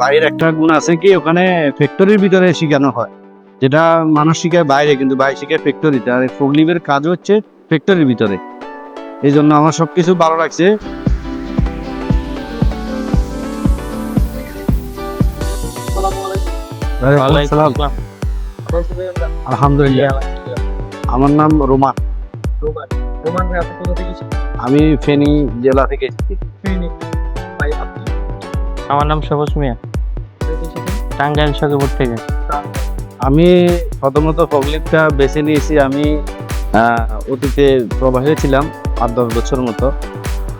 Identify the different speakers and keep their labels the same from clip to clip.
Speaker 1: বাইরের একটা গুণ আছে কি ওখানে ফ্যাক্টরির ভিতরে শেখানো হয়। যেটা মানুষ শিখায় বাইরে কিন্তু বাইরে শিখায় ফ্যাক্টরিতে আর ফগলিভের কাজ হচ্ছে ফ্যাক্টরির ভিতরে। এই জন্য আমার সবকিছু ভালো লাগছে। আলহামদুলিল্লাহ। আমার নাম রোমান। আমি ফেনী জেলা থেকে এসেছি।
Speaker 2: আমার নাম সবুজ মিয়া। টাঙ্গাইল সখীপুর থেকে
Speaker 1: আমি প্রথমত ফগলিপটা বেছে নিয়েছি আমি অতীতে প্রবাসে ছিলাম আট দশ বছর মতো।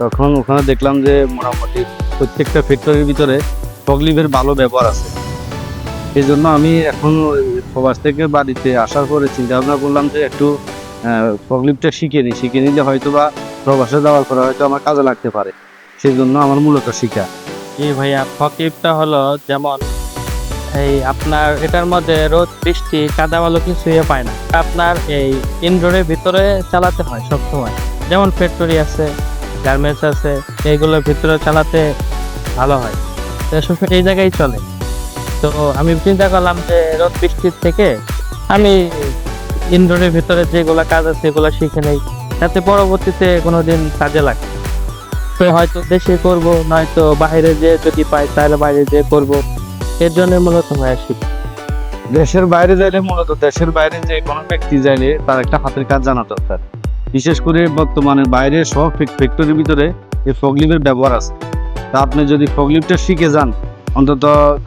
Speaker 1: তখন ওখানে দেখলাম যে মোটামুটি প্রত্যেকটা ফ্যাক্টরির ভিতরে ফগলিপের ভালো ব্যবহার আছে। এই জন্য আমি এখন প্রবাস থেকে বাড়িতে আসার পরে চিন্তা ভাবনা করলাম যে একটু ফগলিপটা শিখে নিই। শিখে নিলে হয়তো বা প্রবাসে যাওয়ার পরে হয়তো আমার কাজে লাগতে পারে। সেই জন্য আমার মূলত শিখা।
Speaker 2: জি ভাইয়া ফকিপটা হলো যেমন এই আপনার এটার মধ্যে রোদ, বৃষ্টি, কাদা বালু কিছুই পায় না। আপনার এই ইনডোরের ভিতরে চালাতে হয় সবসময়। যেমন ফ্যাক্টরি আছে, গার্মেন্টস আছে, এইগুলোর ভিতরে চালাতে ভালো হয়। সবসময় এই জায়গায় চলে। তো আমি চিন্তা করলাম যে রোদ, বৃষ্টির থেকে আমি ইনডোরের ভিতরে যেগুলো কাজ আছে সেগুলো শিখে নেই। যাতে পরবর্তীতে কোনোদিন কাজে লাগে হয়তো দেশে করব, নয়তো বাইরে যে যদি পাই তাহলে বাইরে যে করব। এর জন্য মূলত হয়ে আসি
Speaker 1: দেশের বাইরে যাইলে মূলত দেশের বাইরে যে কোনো ব্যক্তি যাইলে তার একটা হাতের কাজ জানা দরকার। বিশেষ করে বর্তমানে বাইরে সব ফ্যাক্টরির ভিতরে এই ফগলিপের ব্যবহার আছে। তা আপনি যদি ফগলিপটা শিখে যান অন্তত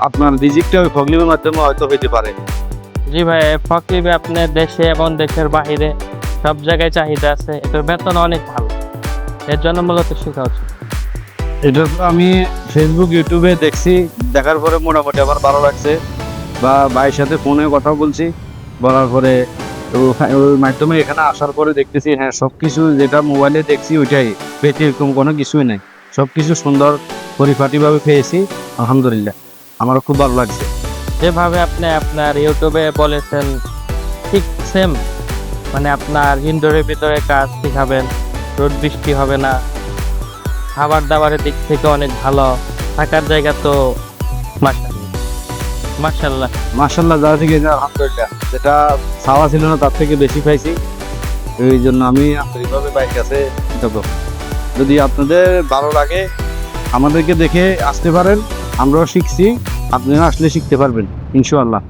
Speaker 1: আপনার রিজিকটা ওই ফগলিপের মাধ্যমে হয়তো হইতে পারে।
Speaker 2: জি ভাই ফকিবে আপনার দেশে এবং দেশের বাইরে সব জায়গায় চাহিদা আছে এটার বেতন অনেক ভালো। এর জন্য মূলত শেখা উচিত।
Speaker 1: এটা আমি ফেসবুক ইউটিউবে দেখছি। দেখার পরে মোটামুটি আমার ভালো লাগছে। বা ভাইয়ের সাথে ফোনে কথা বলছি। বলার পরে ওই মাধ্যমে এখানে আসার পরে দেখতেছি হ্যাঁ সব কিছু যেটা মোবাইলে দেখছি ওইটাই। ব্যতিক্রম কোনো কিছুই নাই। সব কিছু সুন্দর, পরিপাটিভাবে পেয়েছি, আলহামদুলিল্লাহ। আমার খুব ভালো লাগছে।
Speaker 2: যেভাবে আপনি আপনার ইউটিউবে বলেছেন, ঠিক সেম মানে আপনার ইনডোরের ভিতরে কাজ শিখাবেন, রোদ বৃষ্টি হবে না। খাবার দাবারের দিক থেকে অনেক ভালো। থাকার জায়গা তো মার্শাল্লাহ মার্শাল্লাহ
Speaker 1: যা থেকে আলহামদুলিল্লাহ। যেটা চাওয়া ছিল না, তার থেকে বেশি পাইছি। এই জন্য আমি আন্তরিকভাবে বাইক কাছে কৃতজ্ঞ। যদি আপনাদের ভালো লাগে, আমাদেরকে দেখে আসতে পারেন। আমরাও শিখছি। আপনারা আসলে শিখতে পারবেন, ইনশাআল্লাহ।